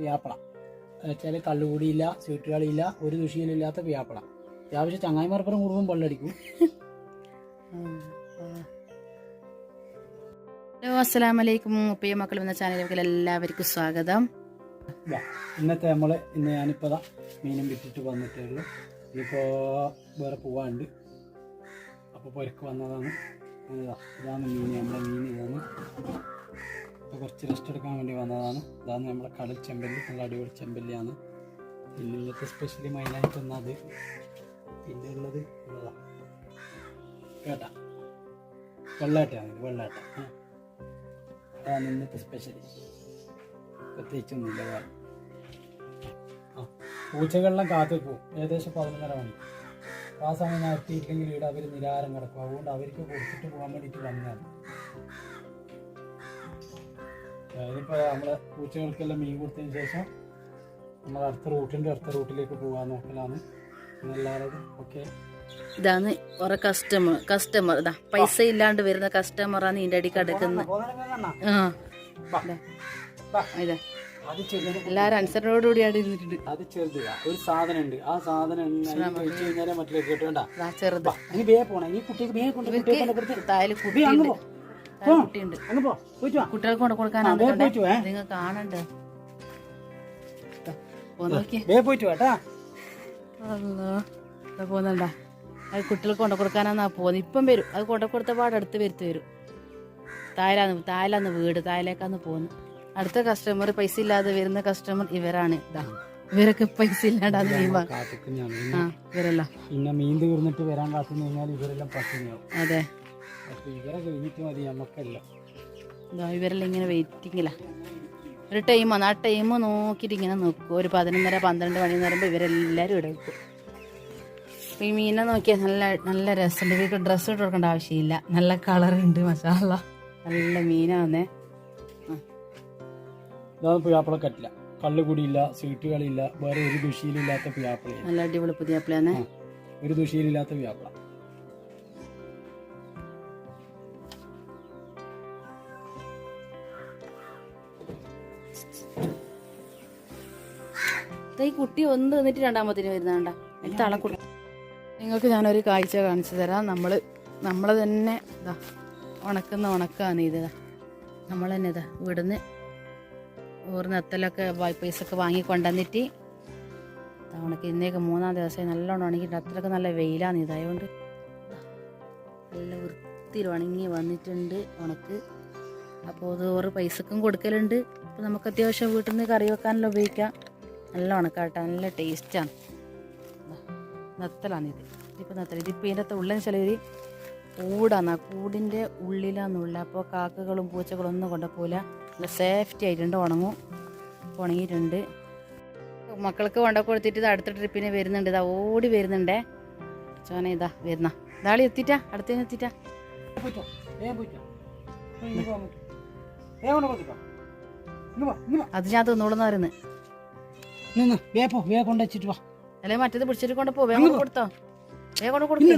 വ്യാപ്പള. വെച്ചാൽ കള്ളുകൂടിയില്ല ചീട്ടുകളിയില്ല കളിയില്ല ഒരു ദുഷിയിലില്ലാത്ത വ്യാപ്പള. അത്യാവശ്യം ചങ്ങായിമാർപ്പുറം കുടുംബം വെള്ളടിക്കും ഹലോ അസ്സാം വലൈക്കും ഉപ്പയും മക്കളും എന്ന ചാനലിലേക്ക് എല്ലാവർക്കും സ്വാഗതം. ഇന്നത്തെ നമ്മൾ ഇന്ന് ഞാനിപ്പോൾ മീനും വിറ്റിട്ട് വന്നിട്ടേ ഉള്ളൂ ഇനിയിപ്പോൾ വേറെ പോവാണ്ട് അപ്പോൾ പുരക്ക് വന്നതാണ്. ഇതാ, ഇതാണ് മീൻ. നമ്മുടെ മീൻ ഇതാണ്. കുറച്ച് റെസ്റ്റ് എടുക്കാൻ വേണ്ടി വന്നതാണ്. ഇതാണ് നമ്മുടെ കടൽ ചെമ്പല്ലി. നല്ല അടിപൊളി ചെമ്പല്ലിയാണ്. പിന്നുള്ളത് സ്പെഷ്യലി മെയിനായിട്ട് വന്നത് പിന്നെ ഉള്ളത് ഇതാ. കേട്ടാ? വെള്ളാട്ടയാണ് വെള്ളാട്ട. അതാണ് ഇന്നത്തെ സ്പെഷ്യലി പ്രത്യേകിച്ചൊന്നുമില്ല വേറെ. ആ പൂച്ചകളെല്ലാം കാത്തു പോകും ഏകദേശം പതിനൊന്നര മണി. ആ സമയം എത്തിയില്ലെങ്കിൽ ഇവിടെ അവർ നിരാഹാരം കിടക്കും. അതുകൊണ്ട് അവർക്ക് കൊടുത്തിട്ട് പോകാൻ വേണ്ടിയിട്ട് വന്നതാണ്. അതിനിപ്പോൾ നമ്മൾ പൂച്ചകൾക്കെല്ലാം മീൻ കൊടുത്തതിന് ശേഷം നമ്മൾ അടുത്ത റൂട്ടിന്റെ അടുത്ത റൂട്ടിലേക്ക് പോകാൻ നോക്കലാണ്. എല്ലാവരും ഓക്കെ. ഇതാണ് കുറെ കസ്റ്റമർ കസ്റ്റമർ ഇതാ പൈസ ഇല്ലാണ്ട് വരുന്ന കസ്റ്റമറാണ് ഇതിന്റെ അടി കിടക്കുന്നത് ആ. ഇതാ. അനുസരണയോടുകൂടിയാണ് ഇരുന്നിട്ടുണ്ട് അത് ചെറുത്. ഒരു സാധനം ഉണ്ട് ആ സാധനം മറ്റേ ചെറുത്. ഇനി വേ പോണേ. ഈ കുട്ടിക്ക് കൊണ്ട് കുട്ടിയുണ്ട്. കുട്ടികൾക്ക് കൊണ്ട് നിങ്ങൾ കാണണ്ടേ? പോകുന്നുണ്ടാ അത് കുട്ടികൾക്ക് കൊണ്ടു കൊടുക്കാനാന്നാ പോകുന്നത് ഇപ്പം വരും. അത് കൊണ്ടു കൊടുത്ത പാട് അടുത്ത് വരുത്തി വരും. തായലാന്ന് തായലാന്ന് വീട് തായലേക്കാന്ന് പോകുന്നു അടുത്ത കസ്റ്റമർ പൈസ ഇല്ലാതെ വരുന്ന കസ്റ്റമർ ഇവരാണ്. ഇതാ ഇവരൊക്കെ പൈസ ഇല്ലാണ്ടാന്ന് മീൻ ഇവരല്ല. തീർന്നിട്ട് വരാൻ കഴിഞ്ഞാൽ ഇവരെല്ലാം അതെ. അപ്പൊ ഇവരൊക്കെ കഴിഞ്ഞിട്ട് മതി നമുക്കെല്ലാം ഇതാ ഇവരെല്ലാം ഇങ്ങനെ വെയിറ്റിങ്ങില്ല ഒരു ടൈമാണ് ആ ടൈം നോക്കിയിട്ട് ഇങ്ങനെ നോക്കും. ഒരു പതിനൊന്നര പന്ത്രണ്ട് മണി എന്ന് പറയുമ്പോൾ ഇവരെല്ലാവരും ഇവിടെ അപ്പോൾ ഈ മീനെ നോക്കിയാൽ നല്ല നല്ല രസമുണ്ട്. ഇവർക്ക് ഡ്രസ്സ് ഇട്ട് കൊടുക്കേണ്ട ആവശ്യമില്ല. നല്ല കളറുണ്ട് മസാല നല്ല മീനാന്നേ. പുയാപ്പിള കറ്റില്ല കള്ളുകുടിയില്ല സ്വീറ്റ് കളിയില്ല വേറെ ഒരു ദുഷിയിലില്ലാത്ത പുയാപ്പിളയാണ് നല്ല അടിപൊളി പുതിയ ഒരു ദുഷിയിലില്ലാത്ത പുയാപ്പിള ഈ കുട്ടി ഒന്ന് തന്നിട്ട് രണ്ടാമത്തിന് വരുന്നതാണ്ട എനിക്ക് തളക്കുടി നിങ്ങൾക്ക് ഞാനൊരു കാഴ്ച കാണിച്ചു തരാം. നമ്മൾ നമ്മൾ തന്നെ ഇതാ ഉണക്കുന്ന ഉണക്കാണ് ഇത് നമ്മൾ തന്നെ ഇതാ ഇവിടുന്ന് ഊർ പൈസ ഒക്കെ വാങ്ങി കൊണ്ടുവന്നിട്ട് ഉണക്കി ഇന്നേക്ക് മൂന്നാം ദിവസം നല്ലോണം ഉണങ്ങിയിട്ട് അത്രയ്ക്ക് നല്ല വെയിലാണ് ഇതായതുകൊണ്ട് നല്ല വൃത്തിയിൽ ഉണങ്ങി വന്നിട്ടുണ്ട് ഉണക്ക്. അപ്പോൾ അത് ഓറ് പൈസക്കും കൊടുക്കലുണ്ട്. അപ്പോൾ നമുക്ക് അത്യാവശ്യം വീട്ടിൽ നിന്ന് കറി വെക്കാനെല്ലാം ഉപയോഗിക്കാം. നല്ല ഉണക്കാട്ടാ നല്ല ടേസ്റ്റാണ് നത്തലാണിത് ഇതിപ്പോൾ നത്തൽ ഇതിപ്പോൾ ഇതിന്റെ അകത്ത് ഉള്ളതെന്ന് വെച്ചാൽ ഒരു കൂടാണ്. ആ കൂടിന്റെ ഉള്ളിലാണെന്നുള്ള അപ്പോൾ കാക്കകളും പൂച്ചകളും ഒന്നും കൊണ്ടുപോകില്ല നല്ല സേഫ്റ്റി ആയിട്ടുണ്ട് ഉണങ്ങും. ഉണങ്ങിയിട്ടുണ്ട്. മക്കൾക്ക് കൊണ്ട കൊടുത്തിട്ട് ഇത് അടുത്ത ട്രിപ്പിന് വരുന്നുണ്ട്. ഇതാ ഓടി വരുന്നുണ്ടേ. ചോന ഇതാ വരുന്ന. ഇതാളി എത്തിട്ടാ അടുത്തതിന് എത്തിട്ടാ അത് ഞാൻ തിന്നോളുന്നായിരുന്നു അല്ലെ മറ്റേത് പിടിച്ചിട്ട് കൊണ്ട് പോ വേഗം കൊടുത്തോ. വേഗം കൊടുക്കും.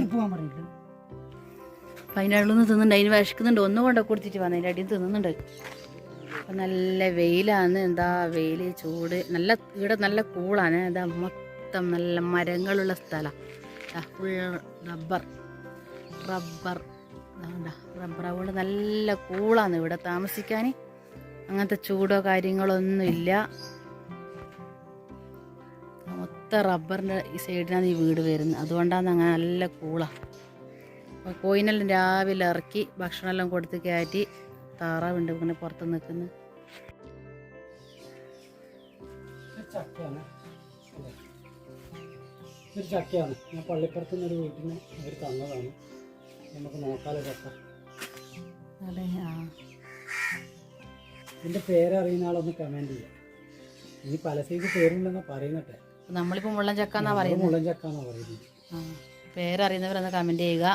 നിന്ന് തിന്നുന്നുണ്ട് അതിന് വിശക്കുന്നുണ്ട് ഒന്നും കൊണ്ട് കൊടുത്തിട്ട് വന്നു. അതിന്റെ അടിയിൽ തിന്നുന്നുണ്ട്. അപ്പം നല്ല വെയിലാണ്. എന്താ വെയിൽ ചൂട്. നല്ല ഇവിടെ നല്ല കൂളാണ്. എന്താ മൊത്തം നല്ല മരങ്ങളുള്ള സ്ഥലം. ഫുൾ റബ്ബർ റബ്ബർ റബ്ബർ അതുകൊണ്ട് നല്ല കൂളാണ് ഇവിടെ താമസിക്കാൻ അങ്ങനത്തെ ചൂടോ കാര്യങ്ങളോ ഒന്നും ഇല്ല. മൊത്തം റബ്ബറിന്റെ ഈ സൈഡിനാണ് ഈ വീട് വരുന്നത്. അതുകൊണ്ടാണ് അങ്ങനെ നല്ല കൂളാണ് അപ്പോൾ കോയിനെല്ലാം രാവിലെ ഇറക്കി ഭക്ഷണമെല്ലാം കൊടുത്ത് കയറ്റി താറാവുണ്ട് ഇങ്ങനെ പുറത്ത് നിൽക്കുന്നു. ഒരു ചക്കയാണ്. ഒരു ചക്കയാണ്. ഞാൻ പള്ളിപ്പുറത്ത് നിന്ന് ഒരു വീട്ടിൽ നിന്ന് അവർ തന്നതാണ്. നമുക്ക് നോക്കാലോ ചക്ക. അതെ ആ. ഇതിന്റെ പേരറിയുന്ന ആളൊന്ന് കമന്റ് ചെയ്യാം. ഇനി പല സൈസ് പേരുണ്ടെന്ന് പറയുന്നട്ടെ നമ്മളിപ്പോൾ മുള്ളൻ ചക്ക എന്നാ പറയുന്നത്. മുള്ളൻ ചക്ക എന്നാണ് പറയുന്നത് പേരറിയുന്നവരൊന്ന് കമന്റ് ചെയ്യുക.